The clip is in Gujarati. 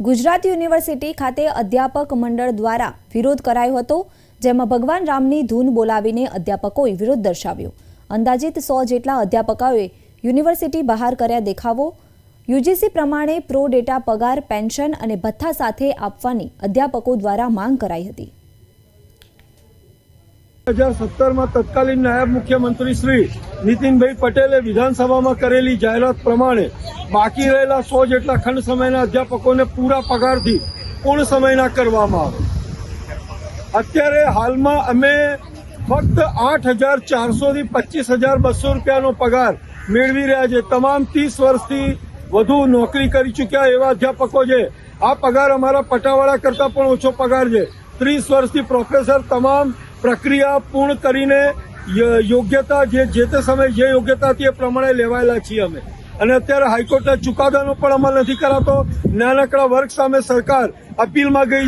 ગુજરાત યુનિવર્સિટી ખાતે અધ્યાપક મંડળ દ્વારા વિરોધ કરાયો હતો, જેમાં ભગવાન રામની ધૂન બોલાવીને અધ્યાપકોએ વિરોધ દર્શાવ્યો. અંદાજિત સો જેટલા અધ્યાપકોએ યુનિવર્સિટી બહાર કર્યા દેખાવો, યુજીસી પ્રમાણે પ્રો ડેટા પગાર, પેન્શન અને ભથ્થા સાથે આપવાની અધ્યાપકો દ્વારા માંગ કરાઈ હતી. હજાર સત્તરમાં તત્કાલીન નાયબ મુખ્યમંત્રી શ્રી નીતિનભાઈ પટેલે વિધાનસભામાં કરેલી જાહેરાત પ્રમાણે બાકી રહેલા સો જેટલા ખંડ સમયના અધ્યાપકોને પૂરા પગારથી પૂર્ણ સમયના કરવામાં આવે અત્યારે હાલમાં અમે ફક્ત આઠ હજાર ચારસોથી પચીસ હજાર બસો રૂપિયાનો પગાર મેળવી રહ્યા છે. તમામ ત્રીસ વર્ષથી વધુ નોકરી કરી ચૂક્યા એવા અધ્યાપકો છે. આ પગાર અમારા પટાવાળા કરતાં પણ ઓછો પગાર છે. ત્રીસ વર્ષથી પ્રોફેસર, તમામ પ્રક્રિયા પૂર્ણ કરીને યોગ્યતા જે જે તે સમયે જે યોગ્યતા હતી એ પ્રમાણે લેવાયેલા છીએ અમે. અને અત્યારે હાઈકોર્ટના ચુકાદાનો પણ અમલ નથી કરાતો. નાનકડા વર્ગ સામે સરકાર અપીલમાં ગઈ